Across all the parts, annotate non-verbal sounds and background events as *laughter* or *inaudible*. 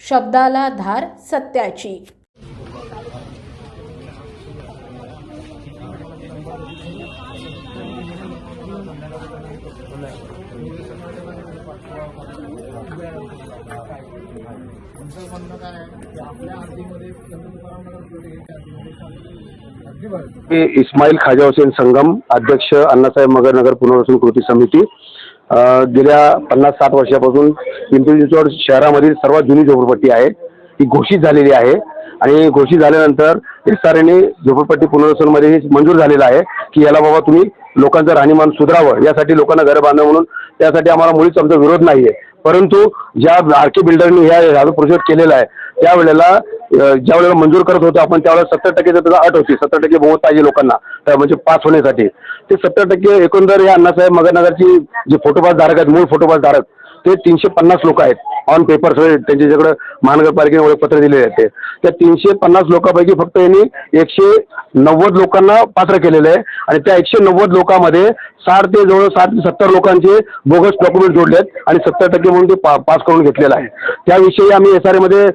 शब्दाला धार सत्याची. इस्माईल खाजा हुसेन संगम अध्यक्ष अण्णासाहेब मगर नगर पुनर्वसन कृती समिती गेल्या पन्नास साठ वर्षापासून पिंपरी चिंचवड शहरामधील सर्वात जुनी झोपडपट्टी आहे. ती घोषित झालेली आहे. आणि घोषित झाल्यानंतर एस झोपडपट्टी पुनर्वसनमध्ये हे मंजूर झालेलं आहे की याला बाबा तुम्ही लोकांचं राहणीमान सुधारावं. यासाठी लोकांना घरं बांधावं म्हणून त्यासाठी आम्हाला मुळीच आमचा विरोध नाही आहे परंतु ज्या आर के बिल्डरनी ह्या हा प्रोजेक्ट केलेला आहे त्यावेळेला ज्या वेळेला मंजूर करत होतो आपण त्यावेळेला सत्तर टक्के त्याचा अट होती. सत्तर टक्के बहुमत पाहिजे लोकांना त्या म्हणजे पास होण्यासाठी. ते सत्तर टक्के एकंदर या अण्णासाहेब मगरनगरची जे फोटोपास धारक आहेत मूळ फोटोपास धारक ते तीनशे पन्नास लोक आहेत. ऑन पेपर सगळे त्यांच्याकडे महानगरपालिकेने ओळखपत्र दिलेले आहेत त्या तीनशे पन्नास लोकांपैकी फक्त यांनी एकशे नव्वद लोकांना पात्र केलेलं आहे. आणि त्या एकशे नव्वद लोकांमध्ये साठ ते जवळ साठ ते सत्तर लोकांचे बोगस डॉक्युमेंट जोडले आहेत आणि सत्तर टक्के म्हणून ते पा पास करून घेतलेलं आहे. त्याविषयी आम्ही एस आर एमध्ये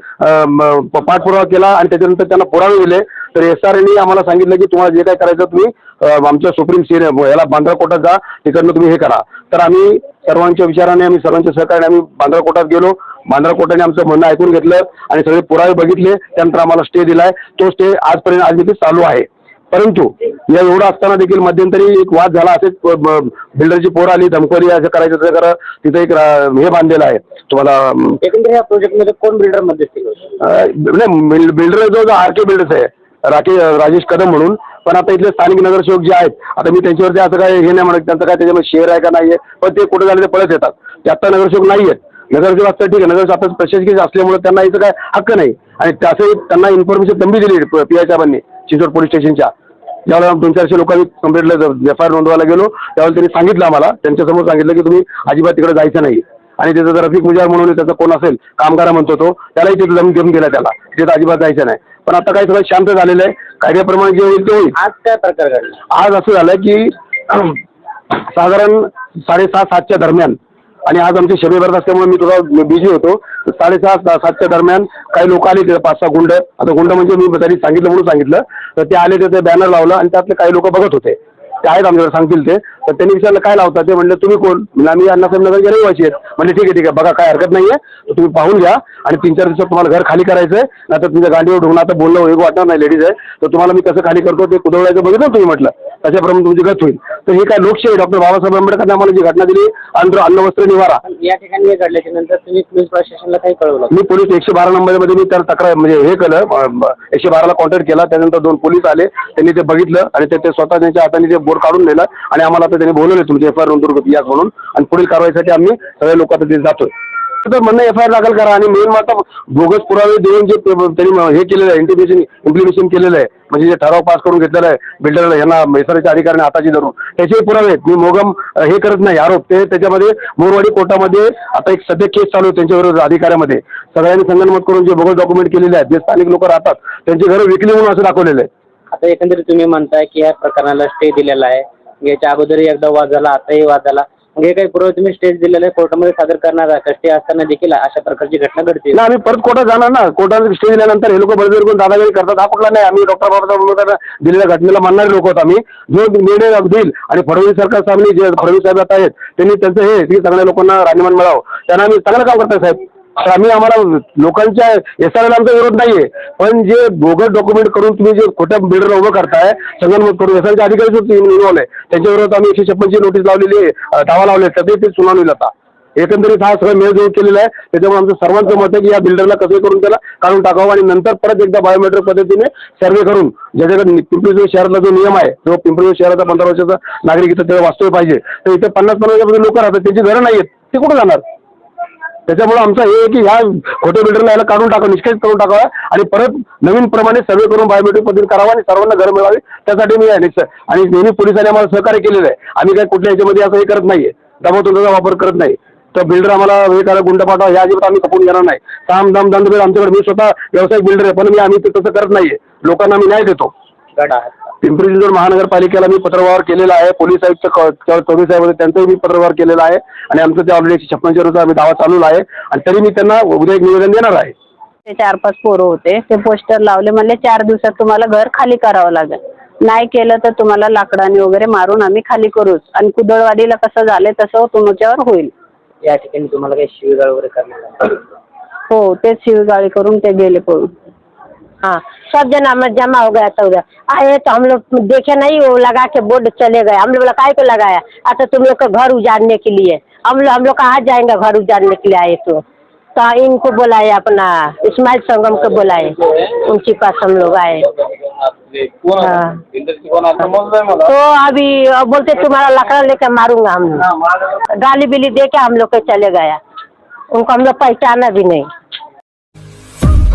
पाठपुरावा केला आणि त्याच्यानंतर त्यांना पुरावे दिले. तर एस आर एने आम्हाला सांगितलं की तुम्हाला जे काय करायचं तुम्ही आमच्या सुप्रीम सी याला बांद्रा कोर्टात जा तिकडनं तुम्ही हे करा. तर आम्ही सर्वांच्या विचाराने आम्ही सर्वांच्या सहकार्याने आम्ही बांद्रा कोर्टात गेलो. बांद्रा कोर्टाने आमचं म्हणणं ऐकून घेतलं आणि सगळे पुरावे बघितले. त्यानंतर आम्हाला स्टे दिलाय. तो स्टे आजपर्यंत आज देखील चालू आहे. परंतु या एवढं असताना देखील मध्यंतरी एक वाद झाला असेच बिल्डरची पोर आली धमकवली असं करायचं तसं करा तिथं एक हे बांधलेलं आहे. तुम्हाला एकंदर या प्रोजेक्टमध्ये कोण बिल्डर मध्यस्थी अं, नाही बिल्डर जो जो आर के बिल्डर्स आहे राके राजेश कदम म्हणून. पण आता इथले स्थानिक नगरसेवक जे आहेत आता मी त्यांच्यावरती असं काय हे नाही म्हणत त्यांचं काय त्याच्यामध्ये शेअर आहे का नाही आहे पण ते कुठे झाले ते पळत येतात. ते आत्ता नगरसेवक नाही आहेत नगरसेवक असतात ठीक आहे नगरसेवक आता प्रशासकीय असल्यामुळे त्यांना इथं काय हक्क नाही. आणि त्याचे त्यांना इन्फॉर्मेशन तंबी दिली पी आय साहेबांनी चिंचवड पोलीस स्टेशनच्या. ज्यावेळेला दोन चारशे लोकांनी कंप्लेंटला एफ आय आर नोंदवायला गेलो. त्यावेळेला त्यांनी सांगितलं आम्हाला त्यांच्यासमोर सांगितलं की तुम्ही अजिबात तिकडे जायचं नाही. आणि त्याचा जर रफिक मुजार म्हणून त्याचा कोण असेल कामगार म्हणतो तो त्यालाही तिथे जमीन घेऊन गेला त्याला. तिथे अजिबात जायचं नाही. पण आता काय सगळं शांत झालेलं आहे. कायद्याप्रमाणे जे होईल ते होईल. आज काय प्रकार घडला? आज असं झालं की *clears throat* साधारण साडेसहा सातच्या दरम्यान. आणि आज आमची शबे भरत असल्यामुळे मी थोडा बिझी होतो. साडेसहा सातच्या दरम्यान काही लोक आले तिथे पाच सहा गुंड. आता गुंड म्हणजे मी त्यांनी सांगितलं म्हणून सांगितलं. तर ते आले तर ते बॅनर लावलं आणि त्यातले काही लोक बघत होते. ते आहेत आमच्याकडे सांगतील ते. तर त्यांनी विचारलं काय लावता? ते म्हणलं तुम्ही कोण? म्हणजे आम्ही अण्णासाहेब नगर रहिवासी आहेत. म्हणजे ठीक आहे ठीक आहे बघा काय हरकत नाही आहे तर तुम्ही पाहून घ्या. आणि तीन चार दिवसात तुम्हाला घर खाली करायचं आहे नाहीतर तुमच्या गांडीवर ढोंगून आता बोलणं एक वाटणार नाही लेडीज आहे. तर तुम्हाला मी कसं खाली करतो ते कुदवडायचं बघितलं तुम्ही म्हटलं. त्याच्याप्रमाणे तुमची गत होईल. तर हे काय लोकशाही डॉक्टर बाबासाहेब आंबेडकरने आम्हाला जी घटना दिली अन्न अन्न वस्त्र निवारा. पण या ठिकाणी हे घडल्याच्या नंतर तुम्ही पोलीस प्रशासनाला काही कळवलं मी पोलीस एकशे बारा नंबरमध्ये मी त्याला तक्रार म्हणजे हे केलं अं, एकशे बाराला कॉन्टॅक्ट केला त्यानंतर दोन पोलीस आले त्यांनी ते बघितलं आणि ते ते स्वतः त्यांच्या हाताने ते बोर्ड काढून नेलं आणि आम्हाला आता त्यांनी बोलवले तुमचे एफ आय आर नोंदवून यास म्हणून. आणि पुढील कारवाईसाठी आम्ही सगळे लोक आता तिथे जातोय. तर म्हणणं एफ आय आर दाखल करा. आणि मेन मात्र बोगस पुरावे देऊन जे त्यांनी हे केलेलं आहे इंटिमेशन इम्प्लिमेशन केलेलं आहे म्हणजे जे ठराव पास करून घेतलेला आहे बिल्डरला यांना मैसराच्या अधिकाऱ्यांनी हाताची धरून. त्याचे पुरावे आहेत. मी मोगम हे करत नाही आरोप. ते त्याच्यामध्ये मोरवाडी कोर्टामध्ये आता एक सध्या केस चालू आहे त्यांच्याबरोबर अधिकाऱ्यामध्ये. सगळ्यांनी संगणमत करून जे बोगस डॉक्युमेंट केलेले आहेत जे स्थानिक लोक राहतात त्यांची घरं विकली म्हणून असं दाखवलेलं आहे. आता एकंदरीत तुम्ही म्हणताय की या प्रकरणाला स्टे दिलेला आहे. याच्या अगोदरही एकदा वाद झाला आताही वाद झाला. हे काही पुरावे तुम्ही स्टेज दिलेले कोर्टामध्ये सादर करणार आहे का स्टे असताना देखील अशा प्रकारची घटना घडते ना आम्ही परत कोर्टात जाणार ना. कोर्टात स्टे दिल्यानंतर हे लोक बरेच करून दादागिरी करतात. हा कुठला नाही आम्ही डॉक्टर बाबासाहेब आंबेडकर दिलेल्या घटनेला मानणारे लोक आहोत आम्ही. जो निर्णय देईल आणि फडणवीस सरकार साहेबांनी जे फडणवीस साहेब आता आहेत त्यांनी त्यांचं हे की सगळ्या लोकांना राहणीमान मिळावं. त्यांना आम्ही चांगलं काम करताय साहेब. तर आम्ही आम्हाला लोकांच्या एस आर आमचा विरोध नाहीये. पण जे बोगस डॉक्युमेंट करून तुम्ही जे खोट्या बिल्डरला उभं करताय संगनमत करून एस अधिकारी सुद्धा इन्व्हॉल्व आहे त्यांच्या आम्ही एकशे छप्पनची नोटीस लावलेली आहे. दावा लावले सध्या ते सुनावणी जाता आता एकंदरीत हा सगळं मेळजोळ केलेला आहे. त्याच्यामुळे आमचं सर्वांचं मत आहे की या बिल्डरला कसं करून त्याला काढून टाकावं आणि नंतर परत एकदा बायोमेट्रिक पद्धतीने सर्वे करून ज्याच्याकडे पिंपरी शहरातला जो नियम आहे जो पिंपरी शहराचा पंधरा वर्षाचा नागरिक इथं त्याला वास्तव्य पाहिजे. तर इथे पन्नास पन्नास लोक राहतात. त्यांची घरं नाही आहेत ते कुठं जाणार? त्याच्यामुळे आमचं हे आहे की ह्या खोटे बिल्डरला याला काढून टाकावं निष्काळज करून टाकावा आणि परत नवीन प्रमाणे सर्वे करून बायोमेट्रिक पद्धती करावा आणि सर्वांना घर मिळावी. त्यासाठी मी आहे निश्चय आणि नेहमी पोलिसांनी आम्हाला सहकार्य केलेलं आहे. आम्ही काय कुठल्या ह्याच्यामध्ये असं हे करत नाहीये. दबावतंत्राचा वापर करत नाही. तर बिल्डर आम्हाला हे करा गुंड पाठवा हे अजिबात आम्ही खपून घेणार नाही. काम दाम दंड आमच्याकडे मी स्वतः व्यावसायिक बिल्डर आहे पण मी आम्ही ते तसं करत नाहीये. लोकांना आम्ही न्याय देतो. पिंपरी चिंचवड महानगरपालिकेला मी पत्रव्यवहार केलेला आहे. पोलीस आयुक्त क- चौधरी साहेब होते त्यांचाही मी पत्रव्यवहार केलेला आहे. आणि आमचं ते ऑलरेडी एकशे छप्पनच्या रोज आम्ही दावा चालू आहे. आणि तरी मी त्यांना उद्या एक निवेदन देणार आहे. ते चार पाच पोरं होते. ते पोस्टर लावले म्हणले चार दिवसात तुम्हाला घर खाली करावं लागेल. नाही केलं तर तुम्हाला लाकडाने वगैरे मारून आम्ही खाली करूच. आणि कुदळवाडीला कसं झालं तसं तुमच्यावर होईल. या ठिकाणी तुम्हाला काही शिवीगाळ वगैरे आली? हो तेच शिवगाळी करून ते गेले पळून. हाँ सब जना में जमा हो गया था उधर आए तो हम लोग देखे नहीं, वो लगा के बोर्ड चले गए। हम लोग बोला काय को लगाया। अच्छा तुम लोग का घर उजाड़ने के लिए। हम लोग हम लोग कहाँ जाएँगे घर उजाड़ने के लिए आए तो? तो इनको बुलाए अपना, इस्माइल संगम को बुलाए। उनके पास हम लोग आए। हाँ। तो अभी बोलते तुम्हारा लकड़ा लेकर मारूँगा हम गाली बिली दे के हम लोग के चले गया। उनको हम लोग पहचाना भी नहीं।